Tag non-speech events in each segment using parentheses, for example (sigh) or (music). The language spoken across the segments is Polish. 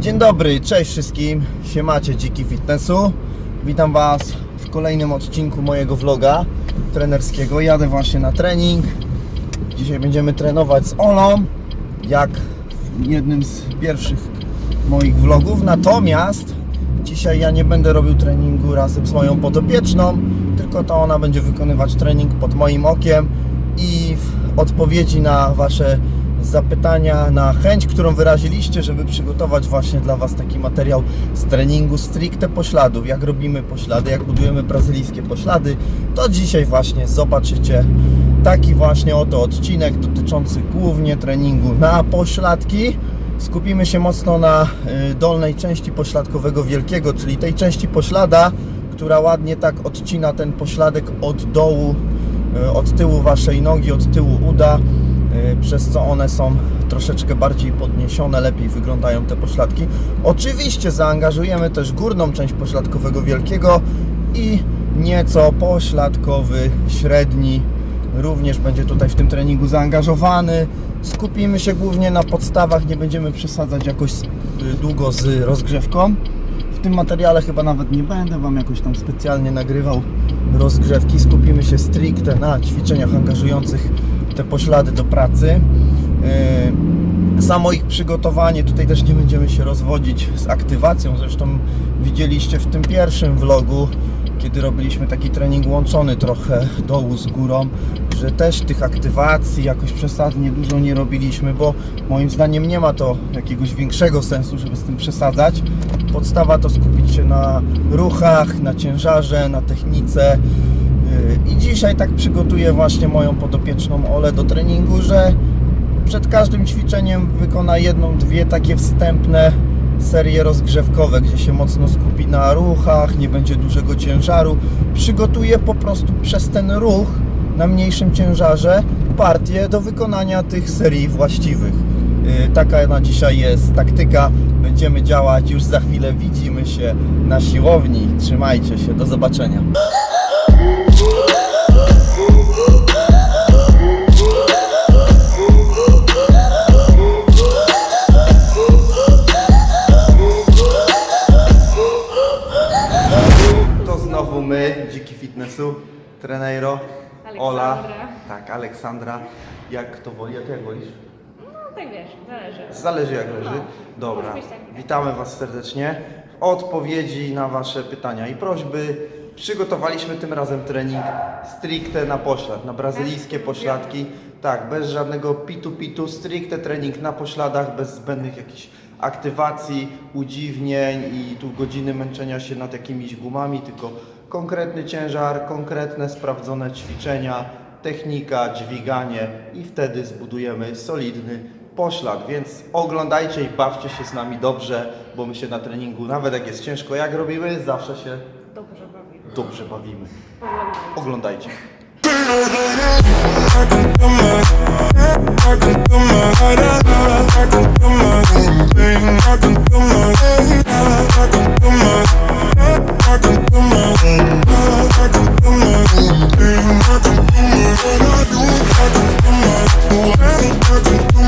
Dzień dobry, cześć wszystkim, siemacie Dziki Fitnessu. Witam Was w kolejnym odcinku mojego vloga trenerskiego. Jadę właśnie na trening. Dzisiaj będziemy trenować z Olą, jak w jednym z pierwszych moich vlogów. Natomiast dzisiaj ja nie będę robił treningu razem z moją podopieczną, tylko to ona będzie wykonywać trening pod moim okiem i w odpowiedzi na Wasze zapytania, na chęć, którą wyraziliście, żeby przygotować właśnie dla Was taki materiał z treningu stricte pośladów, jak robimy poślady, jak budujemy brazylijskie poślady, to dzisiaj właśnie zobaczycie taki właśnie oto odcinek dotyczący głównie treningu na pośladki. Skupimy się mocno na y, dolnej części pośladkowego wielkiego, czyli tej części poślada, która ładnie tak odcina ten pośladek od dołu, y, od tyłu Waszej nogi, od tyłu uda, przez co one są troszeczkę bardziej podniesione, lepiej wyglądają te pośladki. Oczywiście zaangażujemy też górną część pośladkowego wielkiego i nieco pośladkowy średni również będzie tutaj w tym treningu zaangażowany. Skupimy się głównie na podstawach, nie będziemy przesadzać jakoś y, długo z rozgrzewką. W tym materiale chyba nawet nie będę Wam jakoś tam specjalnie nagrywał rozgrzewki. Skupimy się stricte na ćwiczeniach angażujących te poślady do pracy. Samo ich przygotowanie, tutaj też nie będziemy się rozwodzić z aktywacją. Zresztą widzieliście w tym pierwszym vlogu, kiedy robiliśmy taki trening łączony trochę dołu z górą, że też tych aktywacji jakoś przesadnie dużo nie robiliśmy, bo moim zdaniem nie ma to jakiegoś większego sensu, żeby z tym przesadzać. Podstawa to skupić się na ruchach, na ciężarze, na technice. I dzisiaj tak przygotuję właśnie moją podopieczną Olę do treningu, że przed każdym ćwiczeniem wykona jedną, dwie takie wstępne serie rozgrzewkowe, gdzie się mocno skupi na ruchach, nie będzie dużego ciężaru. Przygotuje po prostu przez ten ruch na mniejszym ciężarze partię do wykonania tych serii właściwych. Yy, Taka na dzisiaj jest taktyka. Będziemy działać już za chwilę. Widzimy się na siłowni. Trzymajcie się. Do zobaczenia. Fitnessu, Treneiro, Ola, Aleksandra. tak, Aleksandra. Jak to woli? A ty jak wolisz? No tak wiesz, zależy. Zależy jak leży. No, Dobra, może być tak. witamy Was serdecznie. Odpowiedzi na Wasze pytania i prośby. Przygotowaliśmy tym razem trening stricte na poślad, na brazylijskie pośladki. Tak, bez żadnego pitu-pitu, stricte trening na pośladach, bez zbędnych jakichś aktywacji, udziwnień i tu godziny męczenia się nad jakimiś gumami, tylko konkretny ciężar, konkretne sprawdzone ćwiczenia, technika, dźwiganie i wtedy zbudujemy solidny poślad, więc oglądajcie i bawcie się z nami dobrze, bo my się na treningu, nawet jak jest ciężko, jak robimy, zawsze się Dobrze bawi. dobrze bawimy. Oglądaj. Oglądajcie. I do, I do, I I I do, do, I do, I I I do, I do, I I can do, I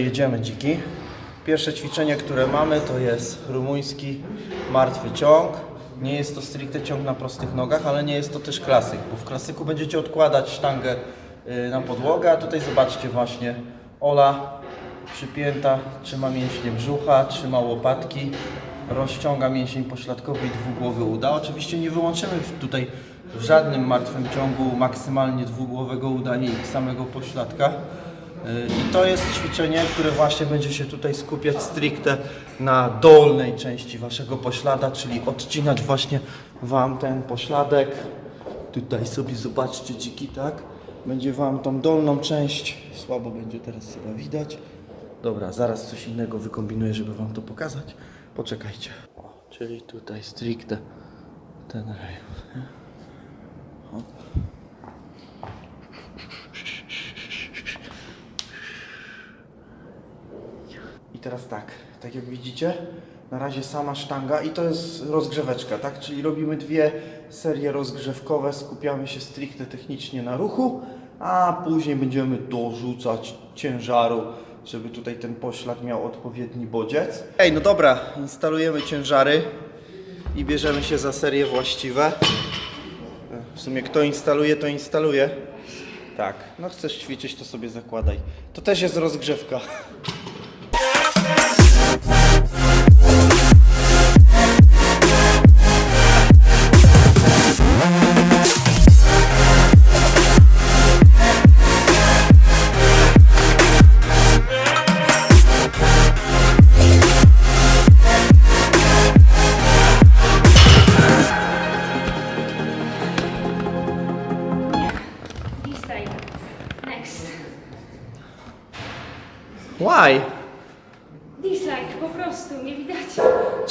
jedziemy dziki. Pierwsze ćwiczenie, które mamy to jest rumuński martwy ciąg. Nie jest to stricte ciąg na prostych nogach, ale nie jest to też klasyk, bo w klasyku będziecie odkładać sztangę y, na podłogę, a tutaj zobaczcie właśnie Ola przypięta, trzyma mięśnie brzucha, trzyma łopatki, rozciąga mięsień pośladkowy i dwugłowy uda. Oczywiście nie wyłączymy tutaj w żadnym martwym ciągu maksymalnie dwugłowego uda i samego pośladka. I to jest ćwiczenie, które właśnie będzie się tutaj skupiać stricte na dolnej części waszego poślada, czyli odcinać właśnie wam ten pośladek. Tutaj sobie zobaczcie dziki, tak? Będzie wam tą dolną część, słabo będzie teraz chyba widać. Dobra, zaraz coś innego wykombinuję, żeby wam to pokazać. Poczekajcie. O, czyli tutaj stricte ten rejon. Teraz tak, tak jak widzicie, na razie sama sztanga i to jest rozgrzeweczka, tak? Czyli robimy dwie serie rozgrzewkowe, skupiamy się stricte technicznie na ruchu, a później będziemy dorzucać ciężaru, żeby tutaj ten poślad miał odpowiedni bodziec. Ej, no dobra, instalujemy ciężary i bierzemy się za serie właściwe. W sumie kto instaluje, to instaluje. Tak, no chcesz ćwiczyć, to sobie zakładaj. To też jest rozgrzewka.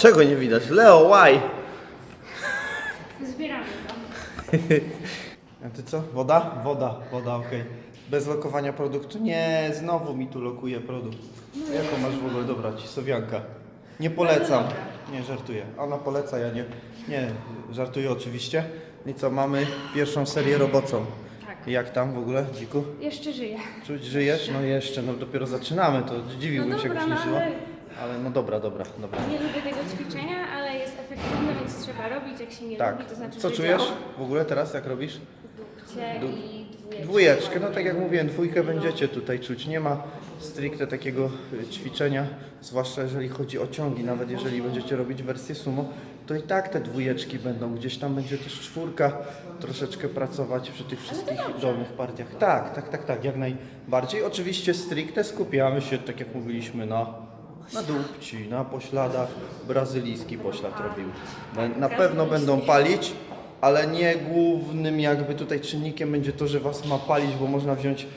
Czego nie widać? Leo, why? Zbieramy to. A ty co? Woda? Woda, woda, okej. Bez lokowania produktu? Nie, znowu mi tu lokuje produkt. Jaką masz w ogóle? Dobra, ci sowianka. Nie polecam. Nie, żartuję. Ona poleca, ja nie. Nie, żartuję oczywiście. I co, mamy pierwszą serię roboczą. Tak. Jak tam w ogóle, dziku? Jeszcze żyję. Czuć, żyjesz? No jeszcze, no dopiero zaczynamy, to dziwiłbym No się, dobra, jakbyś nie no żyła. ale- Ale no dobra, dobra, dobra. Nie lubię tego ćwiczenia, ale jest efektywne, więc trzeba robić. Jak się nie Tak. lubi, to znaczy, Co że czujesz działa. w ogóle teraz, jak robisz? Dupcie Du- i dwójeczkę. Dwójeczkę, no tak jak mówiłem, dwójkę będziecie tutaj czuć. Nie ma stricte takiego y, ćwiczenia, zwłaszcza jeżeli chodzi o ciągi. Nawet jeżeli będziecie robić wersję sumo, to i tak te dwójeczki będą. Gdzieś tam będzie też czwórka troszeczkę pracować przy tych wszystkich dolnych partiach. Tak, tak, tak, tak, jak najbardziej. Oczywiście stricte skupiamy się, tak jak mówiliśmy, na, na dupci, na pośladach. Brazylijski poślad robimy. Na, na pewno będą palić ale nie głównym jakby tutaj czynnikiem będzie to, że Was ma palić, bo można wziąć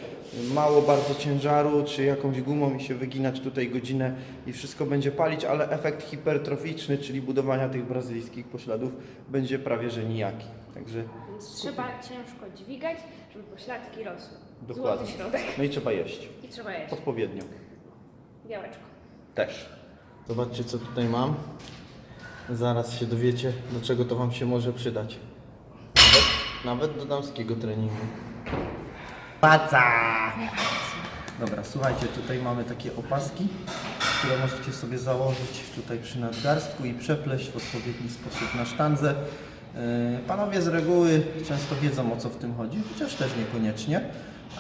mało bardzo ciężaru, czy jakąś gumą i się wyginać tutaj godzinę i wszystko będzie palić, ale efekt hipertroficzny, czyli budowania tych brazylijskich pośladów będzie prawie że nijaki. Także Więc trzeba ciężko dźwigać, żeby pośladki rosły. dokładnie. Złoty środek. No i trzeba jeść. I trzeba jeść. Odpowiednio. Białeczko. Też. Zobaczcie co tutaj mam. Zaraz się dowiecie, do czego to Wam się może przydać. Nawet, nawet do damskiego treningu. Paca! Dobra, słuchajcie, tutaj mamy takie opaski, które możecie sobie założyć tutaj przy nadgarstku i przepleść w odpowiedni sposób na sztandze. Yy, Panowie z reguły często wiedzą o co w tym chodzi, chociaż też niekoniecznie.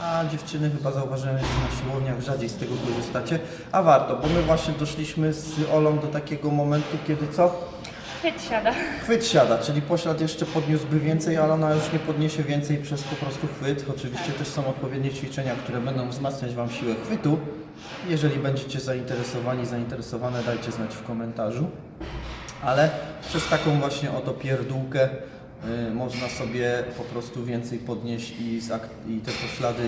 A dziewczyny chyba zauważyłem, że na siłowniach rzadziej z tego korzystacie. A warto, bo my właśnie doszliśmy z Olą do takiego momentu, kiedy co? Chwyt siada. Chwyt siada, czyli poślad jeszcze podniósłby więcej, ale ona już nie podniesie więcej przez po prostu chwyt. Oczywiście też są odpowiednie ćwiczenia, które będą wzmacniać Wam siłę chwytu. Jeżeli będziecie zainteresowani, zainteresowane, dajcie znać w komentarzu. Ale przez taką właśnie oto pierdółkę można sobie po prostu więcej podnieść i, i te poślady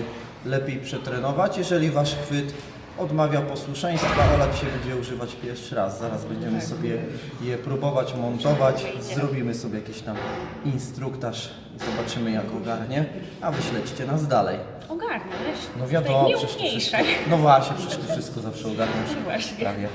lepiej przetrenować. Jeżeli Wasz chwyt odmawia posłuszeństwa, Ola dzisiaj będzie używać pierwszy raz. Zaraz będziemy sobie je próbować montować. Zrobimy sobie jakiś tam instruktaż zobaczymy jak ogarnie. A wy śledźcie nas dalej. Ogarnę, wiesz. No wiadomo, przecież ty wszystko, no właśnie, przecież ty wszystko zawsze ogarniasz. No właśnie. Prawie.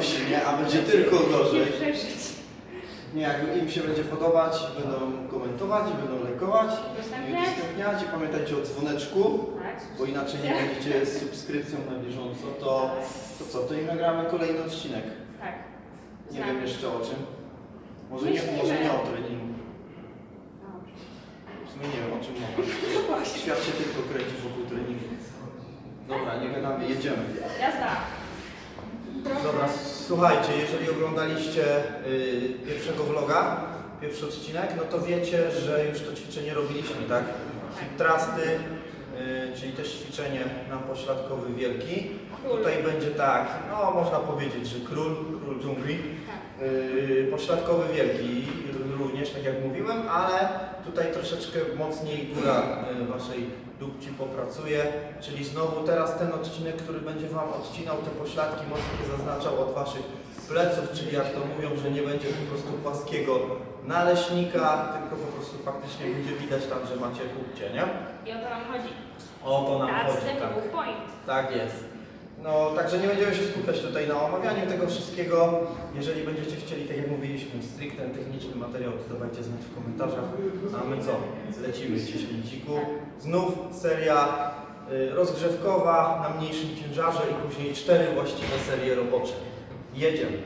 Nosi, nie? A będzie tylko gorzej. Nie, jak im się będzie podobać, będą komentować, będą lajkować, i Udostępniać. udostępniać i pamiętajcie o dzwoneczku, Tak. bo inaczej nie będziecie z subskrypcją na bieżąco, to, to co, to im nagramy kolejny odcinek. Tak. Nie wiem jeszcze o czym. Może nie, może nie o treningu. W sumie nie wiem o czym mowa. Świat się tylko kręci wokół treningu. Dobra, nie gadamy, jedziemy. Jazda. Dobra, słuchajcie, jeżeli oglądaliście y, pierwszego vloga, pierwszy odcinek, no to wiecie, że już to ćwiczenie robiliśmy, tak? Hip trusty, y, czyli też ćwiczenie na pośladkowy wielki. Król. Tutaj będzie tak, no można powiedzieć, że król, król dżungli. Tak. Yy, pośladkowy wielki również, tak jak mówiłem, ale tutaj troszeczkę mocniej góra yy, waszej dupci popracuje, czyli znowu teraz ten odcinek, który będzie wam odcinał te pośladki, mocniej zaznaczał od waszych pleców, czyli jak to mówią, że nie będzie po prostu płaskiego naleśnika, tylko po prostu faktycznie będzie widać tam, że macie kupcie, nie? I o to nam chodzi. O to nam That's chodzi, tak. point. Tak jest. No, także nie będziemy się skupiać tutaj na omawianiu tego wszystkiego. Jeżeli będziecie chcieli, tak jak mówiliśmy, stricte techniczny materiał, to dawajcie znać w komentarzach. A my co? Lecimy gdzieś linciku. Znów seria y, rozgrzewkowa na mniejszym ciężarze i później cztery właściwe serie robocze. Jedziemy.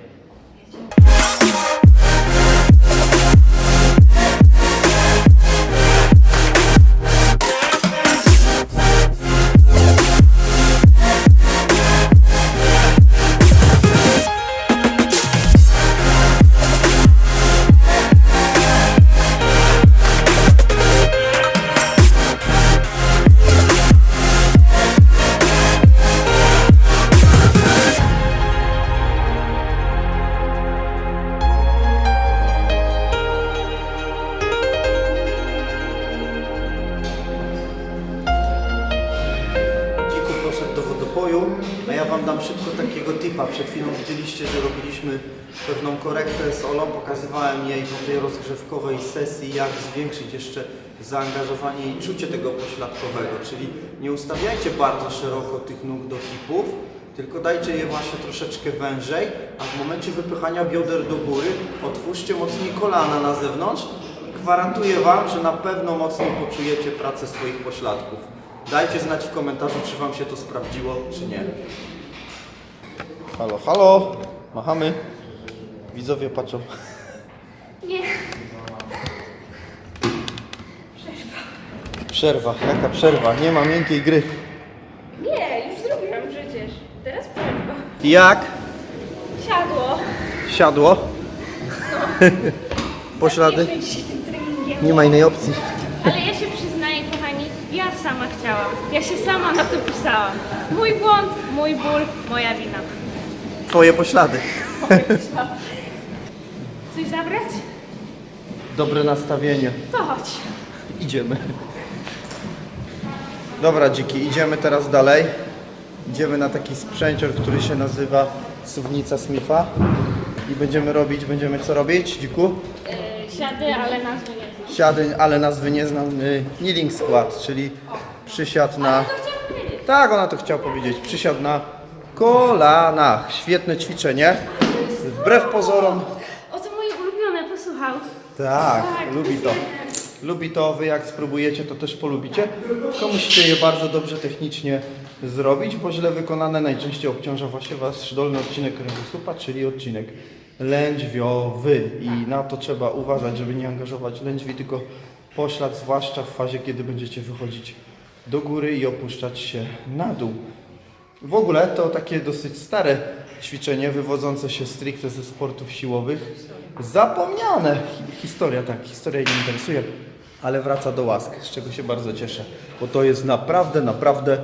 Wam dam szybko takiego tipa. Przed chwilą widzieliście, że robiliśmy pewną korektę z Olą. Pokazywałem jej po tej rozgrzewkowej sesji, jak zwiększyć jeszcze zaangażowanie i czucie tego pośladkowego. Czyli nie ustawiajcie bardzo szeroko tych nóg do hipów, tylko dajcie je właśnie troszeczkę wężej, a w momencie wypychania bioder do góry otwórzcie mocniej kolana na zewnątrz. Gwarantuję Wam, że na pewno mocniej poczujecie pracę swoich pośladków. Dajcie znać w komentarzu, czy Wam się to sprawdziło, czy nie. Halo, halo, machamy. Widzowie patrzą. Nie. Przerwa, jaka przerwa? Nie ma miękkiej gry. Nie, już zrobiłam przecież. Teraz przerwa. Jak? Siadło. Siadło? Poślady? Tym treningiem. Nie ma innej opcji. Ale ja się przyznaję, kochani, ja sama chciałam. Ja się sama na to pisałam. Mój błąd, mój ból, moja wina. Twoje poślady. Coś zabrać? Dobre nastawienie. To chodź. Idziemy. Dobra, dziki, idziemy teraz dalej. Idziemy na taki sprzęcior, który się nazywa suwnica Smitha. I będziemy robić, będziemy co robić, dziku? Yy, siady, ale nazwy nie znam. Siady, ale nazwy nie znam. y, Kneeling squat, czyli przysiad na... To chciałam powiedzieć. Tak, ona to chciała powiedzieć. Przysiad na kolanach. Świetne ćwiczenie. Wbrew pozorom. O to moje ulubione, posłuchał. Tak, Tak, lubi to. Lubi to, wy jak spróbujecie, to też polubicie. Tylko musicie je bardzo dobrze technicznie zrobić, bo źle wykonane najczęściej obciąża właśnie wasz dolny odcinek kręgosłupa, czyli odcinek lędźwiowy. I na to trzeba uważać, żeby nie angażować lędźwi, tylko poślad, zwłaszcza w fazie, kiedy będziecie wychodzić do góry i opuszczać się na dół. W ogóle to takie dosyć stare ćwiczenie, wywodzące się stricte ze sportów siłowych. Zapomniane. Hi- Historia, tak, historia nie interesuje, ale wraca do łask, z czego się bardzo cieszę, bo to jest naprawdę, naprawdę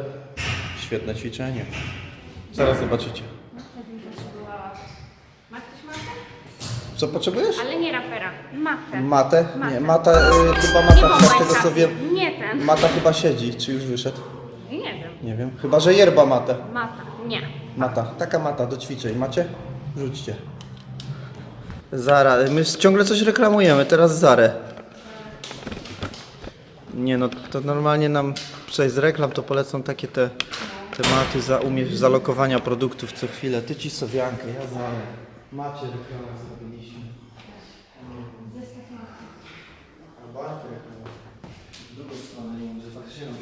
świetne ćwiczenie. Zaraz zobaczycie. Co potrzebujesz? Ale nie rapera. Matę. Matę? Nie, Matę. mata, y, chyba Nie mata, chyba z tego co wiem, Nie ten. mata chyba siedzi, czy już wyszedł? Nie wiem. Wiem, chyba że yerba matę. Mata. Nie. Mata, taka mata do ćwiczeń. Macie? Rzućcie. Zara, my ciągle coś reklamujemy, teraz Zarę. Nie no, to normalnie nam przez reklam to polecą takie te tematy za umie- zalokowania produktów co chwilę. Ty ci sowiankę, ja Zarę. Macie reklamę zrobiliśmy. Bartek, z drugiej strony nie będzie faktycznie nam się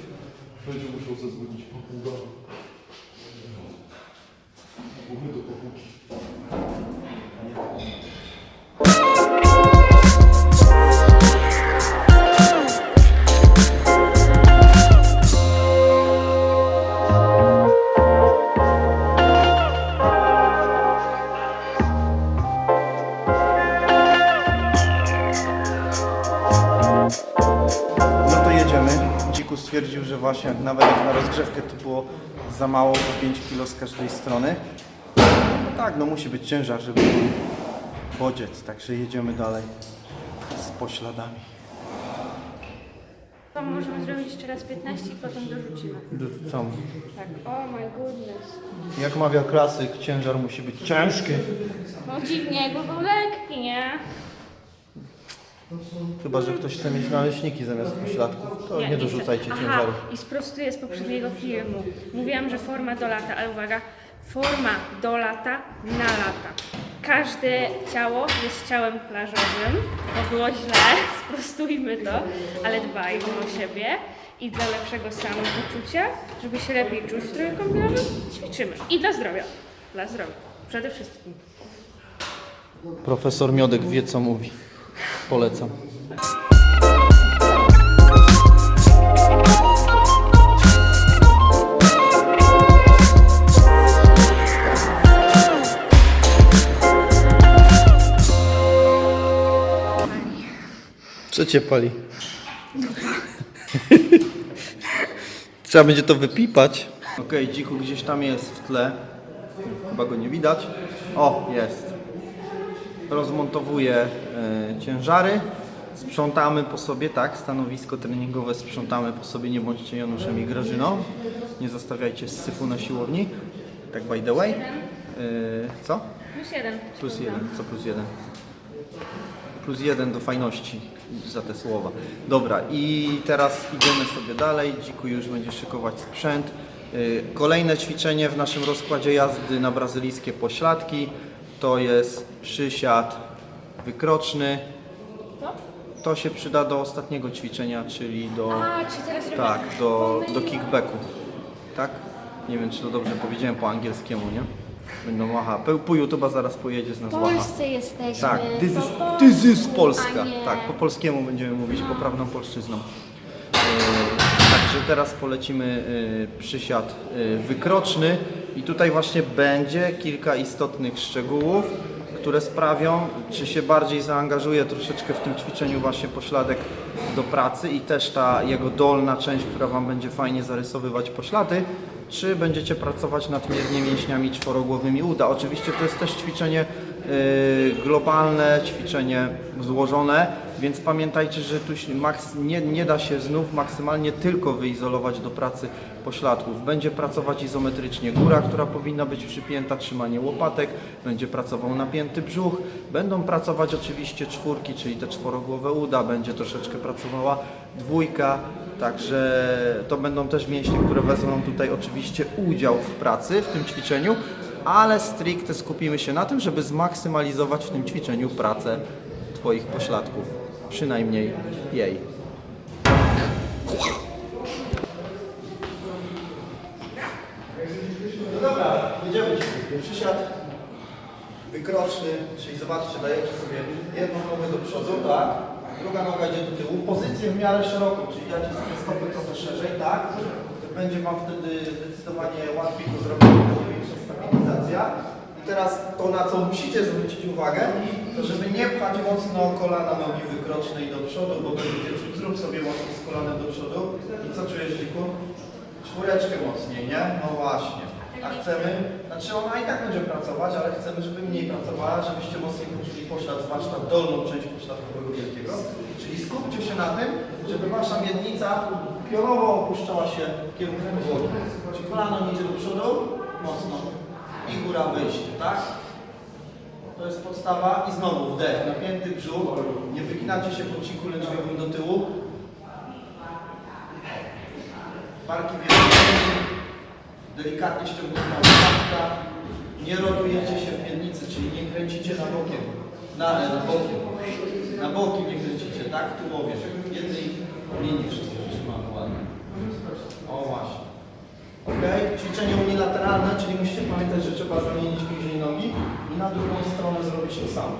Będzie musiał zadzwonić po półgora. Bo my stwierdził, że właśnie nawet jak na rozgrzewkę to było za mało, bo 5 kg z każdej strony. No tak, no musi być ciężar, żeby był bodziec, także jedziemy dalej z pośladami. To możemy zrobić jeszcze raz 15 i potem dorzucimy. Dorzucamy. Tak, oh my goodness. Jak mawia klasyk, ciężar musi być ciężki. No dziwnie, jakby był lekki, nie? Chyba, że ktoś chce mieć naleśniki zamiast pośladków, to nie, chcę. dorzucajcie Aha, ciężaru. i sprostuję z poprzedniego filmu. Mówiłam, że forma do lata, ale uwaga, forma do lata na lata. Każde ciało jest ciałem plażowym. To było źle, (laughs) sprostujmy to, ale dbajmy o siebie i dla lepszego samopoczucia, żeby się lepiej czuć w stroju kąpielowym, ćwiczymy. I dla zdrowia. Dla zdrowia. Przede wszystkim. Profesor Miodek wie co mówi. Polecam. Co cię pali? (laughs) Trzeba będzie to wypipać. Okej, dziku gdzieś tam jest w tle. Chyba go nie widać. O, jest rozmontowuję e, ciężary, sprzątamy po sobie, tak, stanowisko treningowe sprzątamy po sobie, nie bądźcie Januszem i Grażyną, nie zostawiajcie syfu na siłowni, tak by the way. E, co? Plus jeden. Plus jeden, co plus jeden? Plus jeden do fajności za te słowa. Dobra, i teraz idziemy sobie dalej. Dziku już będzie szykować sprzęt. Y, Kolejne ćwiczenie w naszym rozkładzie jazdy na brazylijskie pośladki to jest przysiad wykroczny. To? To się przyda do ostatniego ćwiczenia, czyli do, A, czy teraz robię... tak, do, do kickbacku. Tak? Nie wiem, czy to dobrze powiedziałem po angielskiemu, nie? Będą. Pół- Pół YouTube'a zaraz pojedzie z nas W. Polsce jesteśmy. Tak, this is, po this is Polska. nie- Tak, po polskiemu będziemy mówić, poprawną polszczyzną. E, Także teraz polecimy e, przysiad e, wykroczny i tutaj właśnie będzie kilka istotnych szczegółów, które sprawią, czy się bardziej zaangażuje troszeczkę w tym ćwiczeniu właśnie pośladek do pracy i też ta jego dolna część, która Wam będzie fajnie zarysowywać poślady, czy będziecie pracować nadmiernie mięśniami czworogłowymi uda. Oczywiście to jest też ćwiczenie y, globalne, ćwiczenie złożone, więc pamiętajcie, że tu nie, nie da się znów maksymalnie tylko wyizolować do pracy pośladków. Będzie pracować izometrycznie góra, która powinna być przypięta, trzymanie łopatek, będzie pracował napięty brzuch, będą pracować oczywiście czwórki, czyli te czworogłowe uda, będzie troszeczkę pracowała dwójka, Także to będą też mięśnie, które wezmą tutaj oczywiście udział w pracy, w tym ćwiczeniu, ale stricte skupimy się na tym, żeby zmaksymalizować w tym ćwiczeniu pracę Twoich pośladków. Przynajmniej jej. No dobra, jedziemy dzisiaj. Przysiad wykroczny, czyli zobaczcie, dajecie sobie jedną nogę do przodu, tak? Druga noga idzie do tyłu. Pozycję w miarę szeroką, czyli dacie sobie stopy trochę szerzej, tak? Będzie Wam wtedy zdecydowanie łatwiej to zrobić, będzie większa stabilizacja. Teraz to, na co musicie zwrócić uwagę, to żeby nie pchać mocno kolana nogi wykrocznej do przodu, bo będziecie czuć, zrób sobie mocno z kolanem do przodu. I co czujesz, Dziku? Czwóreczkę mocniej, nie? No właśnie. A chcemy, znaczy ona i tak będzie pracować, ale chcemy, żeby mniej pracowała, żebyście mocniej poczuli poślad, zwłaszcza dolną część pośladkowego wielkiego. Czyli skupcie się na tym, żeby wasza miednica pionowo opuszczała się w kierunku podłogi. Czyli kolano idzie do przodu, mocno. I góra wyjście, tak? To jest podstawa i znowu wdech, napięty brzuch, nie wyginacie się po ciku lędźwiowym do tyłu. Barki wielkie, delikatnie ściągnięta łopatka, nie rotujecie się w miednicy, czyli nie kręcicie na bokiem. Na, na boki. Na boki nie kręcicie, tak? Tułowie. Jednej linii wszystko trzymamy ładnie. O właśnie. Ok? Ćwiczenie unilateralne, czyli musicie pamiętać, że trzeba zamienić później nogi i na drugą stronę zrobić to samo.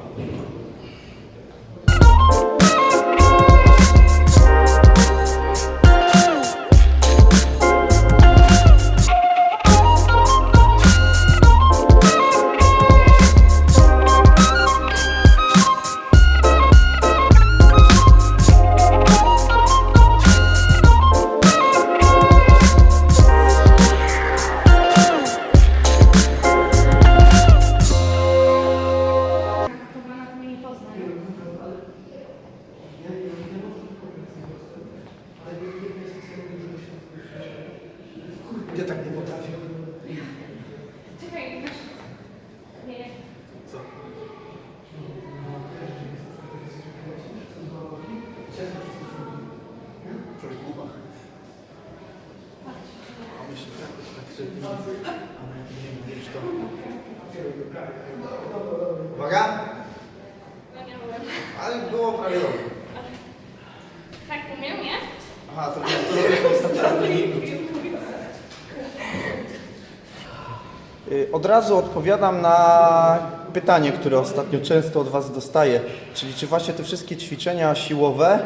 Ale było prawie dobrze. Tak umiem, nie? Aha, to nie. Y, Od razu odpowiadam na pytanie, które ostatnio często od Was dostaję, czyli czy właśnie te wszystkie ćwiczenia siłowe,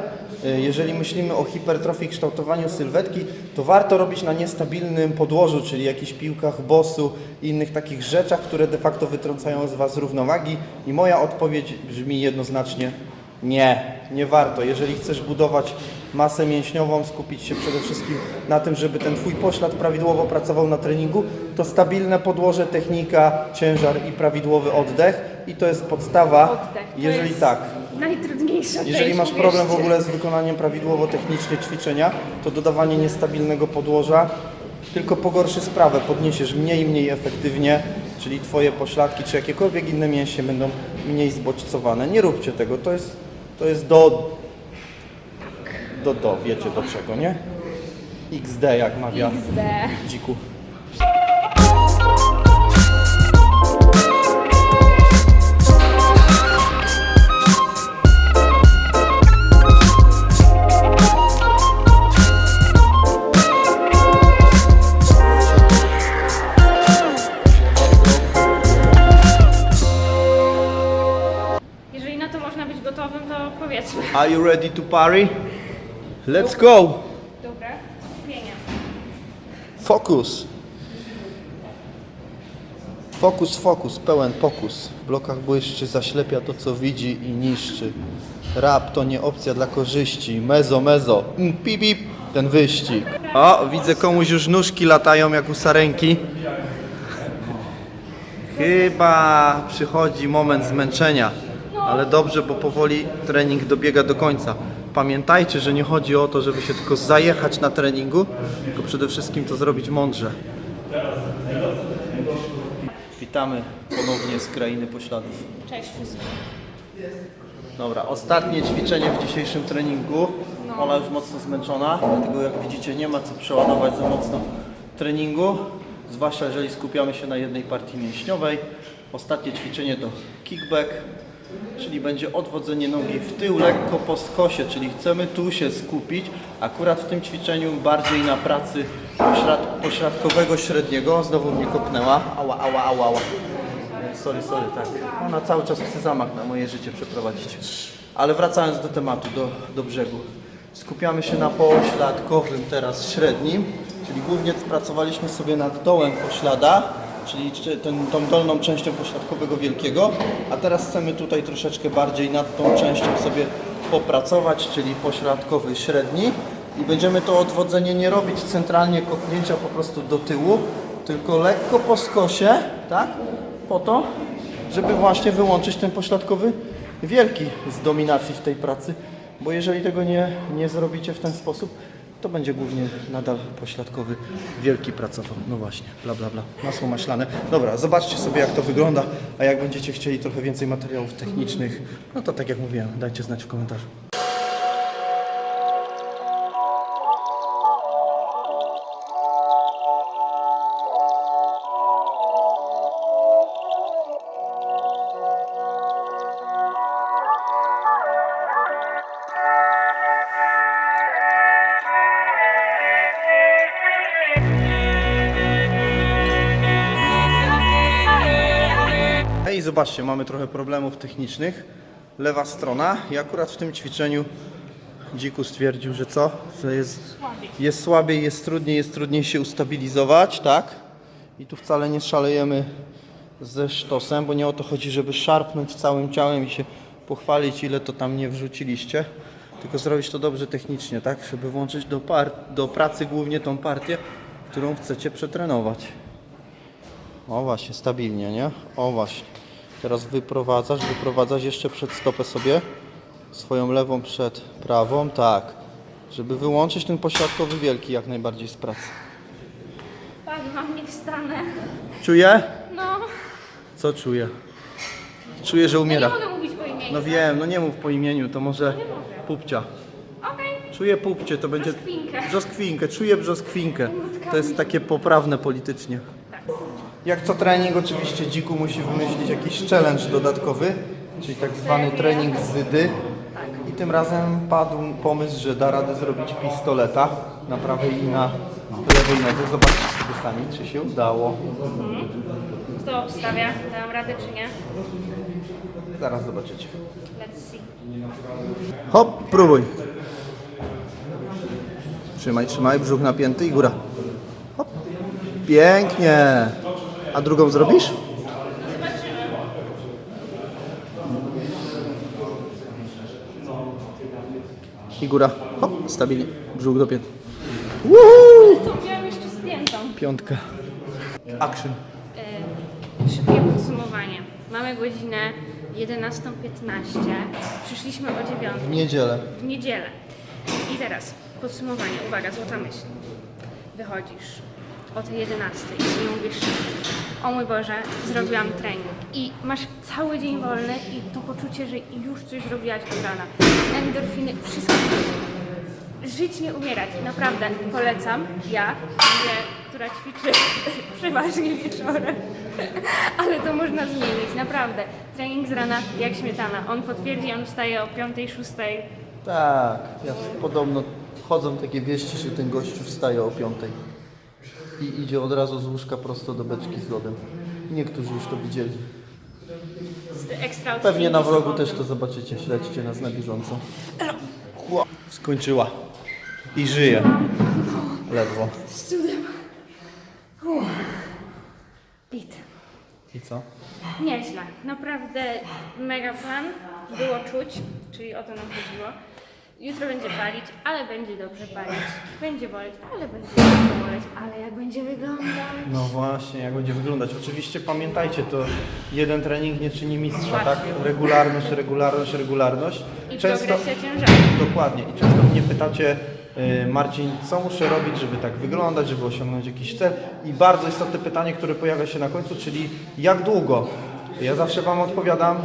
y, jeżeli myślimy o hipertrofii kształtowaniu sylwetki, to warto robić na niestabilnym podłożu, czyli jakichś piłkach bosu i innych takich rzeczach, które de facto wytrącają z Was równowagi. I moja odpowiedź brzmi jednoznacznie nie, nie warto. Jeżeli chcesz budować masę mięśniową, skupić się przede wszystkim na tym, żeby ten Twój poślad prawidłowo pracował na treningu, to stabilne podłoże, technika, ciężar i prawidłowy oddech i to jest podstawa. Oddech. To Jeżeli jest tak, Najtrudniejsza jeżeli część, masz problem w ogóle z wykonaniem prawidłowo technicznie ćwiczenia, to dodawanie niestabilnego podłoża tylko pogorszy sprawę, podniesiesz mniej i mniej efektywnie, czyli Twoje pośladki czy jakiekolwiek inne mięśnie będą mniej zbodźcowane. Nie róbcie tego, to jest, to jest do, do, do, wiecie do czego, nie? XD jak mawia XD. dziku. You ready to party? Let's go! Dobra, skupienie. Fokus. Fokus, fokus, pełen pokus. W blokach błyszczy, zaślepia to, co widzi i niszczy. Rap to nie opcja dla korzyści. Mezo, mezo. Mm, pip, pip. Ten wyścig. O, widzę komuś już nóżki latają jak u sarenki. Chyba przychodzi moment zmęczenia. Ale dobrze, bo powoli trening dobiega do końca. Pamiętajcie, że nie chodzi o to, żeby się tylko zajechać na treningu, tylko przede wszystkim to zrobić mądrze. Witamy ponownie z krainy pośladów. Cześć wszystkim. Dobra, ostatnie ćwiczenie w dzisiejszym treningu. Ola już mocno zmęczona, dlatego jak widzicie nie ma co przeładować za mocno treningu, zwłaszcza jeżeli skupiamy się na jednej partii mięśniowej. Ostatnie ćwiczenie to kickback, czyli będzie odwodzenie nogi w tył lekko po skosie, czyli chcemy tu się skupić, akurat w tym ćwiczeniu bardziej na pracy pośrad, pośrodkowego średniego. Znowu mnie kopnęła, ała, ała, ała, ała. Sorry, sorry, tak. Ona cały czas chce zamach na moje życie przeprowadzić. Ale wracając do tematu, do, do brzegu. Skupiamy się na pośladkowym teraz średnim, czyli głównie pracowaliśmy sobie nad dołem poślada, czyli czy- ten, tą dolną częścią pośladkowego wielkiego, a teraz chcemy tutaj troszeczkę bardziej nad tą częścią sobie popracować, czyli pośladkowy średni i będziemy to odwodzenie nie robić centralnie kopnięcia po prostu do tyłu, tylko lekko po skosie, tak? Po to, żeby właśnie wyłączyć ten pośladkowy wielki z dominacji w tej pracy, bo jeżeli tego nie, nie zrobicie w ten sposób, to będzie głównie nadal pośladkowy wielki pracował. No właśnie, bla bla bla, masło maślane. Dobra, zobaczcie sobie jak to wygląda, a jak będziecie chcieli trochę więcej materiałów technicznych, no to tak jak mówiłem, dajcie znać w komentarzu. Zobaczcie, mamy trochę problemów technicznych. Lewa strona i akurat w tym ćwiczeniu Dziku stwierdził, że co? Że jest, jest słabiej, jest trudniej, jest trudniej się ustabilizować, tak? I tu wcale nie szalejemy ze sztosem, bo nie o to chodzi, żeby szarpnąć całym ciałem i się pochwalić, ile to tam nie wrzuciliście, tylko zrobić to dobrze technicznie, tak? Żeby włączyć do, do pracy głównie tą partię, którą chcecie przetrenować. O właśnie, stabilnie, nie? O właśnie. Teraz wyprowadzasz, wyprowadzasz jeszcze przed stopę sobie swoją lewą przed prawą, tak. Żeby wyłączyć ten pośladkowy wielki jak najbardziej z pracy. Padłam, nie wstanę. Czuje? No, Co czuje? Czuję, że nie umiera. mogę mówić po imieniu. No wiem, no nie mów po imieniu, to może pupcia. Okej, Czuję pupcie, to będzie... Brzoskwinkę. Brzoskwinkę, czuję brzoskwinkę. To jest takie poprawne politycznie. Jak co trening oczywiście Dziku musi wymyślić jakiś challenge dodatkowy, czyli tak zwany trening z zydy. I tym razem padł pomysł, że da radę zrobić pistoleta na prawej i na lewej nodze. Zobaczcie sobie sami, czy się udało. Kto obstawia? Dam radę czy nie? Zaraz zobaczycie. Let's see. Hop, próbuj. Trzymaj, trzymaj, brzuch napięty i góra. Hop. Pięknie. A drugą zrobisz? I góra. Hop, stabilnie. Brzuch dopięty. Woohoo! To miałam jeszcze spiętą. Piątka. Action. E, szybkie podsumowanie. Mamy godzinę 11.15. Przyszliśmy o 9.00 W niedzielę. w niedzielę. I teraz podsumowanie. Uwaga, złota myśl. Wychodzisz o tej 11 i sobie mówisz, o mój Boże, zrobiłam trening. I masz cały dzień wolny i to poczucie, że już coś zrobiłaś od rana. Endorfiny, wszystko. Żyć nie umierać. Naprawdę polecam. Ja, mówię, która ćwiczy (laughs) przeważnie wieczorem. (laughs) Ale to można zmienić, naprawdę. Trening z rana jak śmietana. On potwierdzi, on wstaje o 5, 6. Tak, ja podobno chodzą takie wieści, że ten gościu wstaje o piątej i idzie od razu z łóżka prosto do beczki z lodem. Niektórzy już to widzieli. Pewnie na vlogu też to zobaczycie, śledźcie nas na bieżąco. Skończyła. I żyje. Ledwo. Z cudem. Bit. I co? Nieźle. Naprawdę mega plan. Było czuć, czyli o to nam chodziło. Jutro będzie palić, ale będzie dobrze palić. Będzie boleć, ale będzie dobrze boleć. Ale jak będzie wyglądać? No właśnie, jak będzie wyglądać. Oczywiście pamiętajcie, to jeden trening nie czyni mistrza, tak? Regularność, regularność, regularność. I progresja ciężaru. Dokładnie. I często mnie pytacie, y, Marcin, co muszę robić, żeby tak wyglądać, żeby osiągnąć jakiś cel? I bardzo istotne pytanie, które pojawia się na końcu, czyli jak długo? Ja zawsze Wam odpowiadam,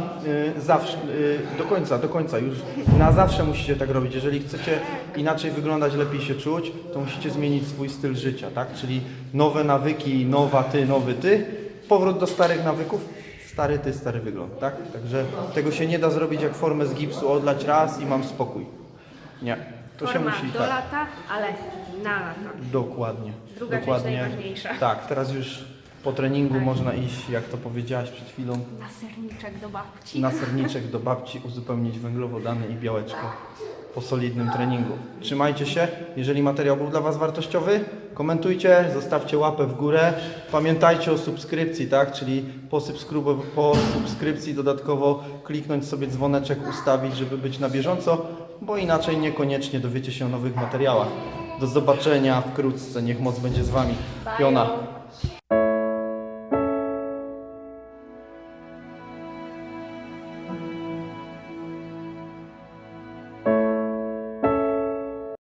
y, zawsze, y, do końca, do końca, już na zawsze musicie tak robić. Jeżeli chcecie inaczej wyglądać, lepiej się czuć, to musicie zmienić swój styl życia, tak? Czyli nowe nawyki, nowa ty, nowy ty, powrót do starych nawyków, stary ty, stary wygląd, tak? Także tego się nie da zrobić jak formę z gipsu, odlać raz i mam spokój. Nie, to się Forma musi do tak. lata, ale na lata. Dokładnie. Druga część Dokładnie. najważniejsza. Tak, teraz już po treningu można iść, jak to powiedziałaś przed chwilą, Na serniczek do babci. na serniczek do babci, uzupełnić węglowodany i białeczko po solidnym treningu. Trzymajcie się. Jeżeli materiał był dla Was wartościowy, komentujcie, zostawcie łapę w górę. Pamiętajcie o subskrypcji, tak? Czyli po, subskrybu- po subskrypcji dodatkowo kliknąć sobie dzwoneczek, ustawić, żeby być na bieżąco, bo inaczej niekoniecznie dowiecie się o nowych materiałach. Do zobaczenia wkrótce. Niech moc będzie z Wami. Piona.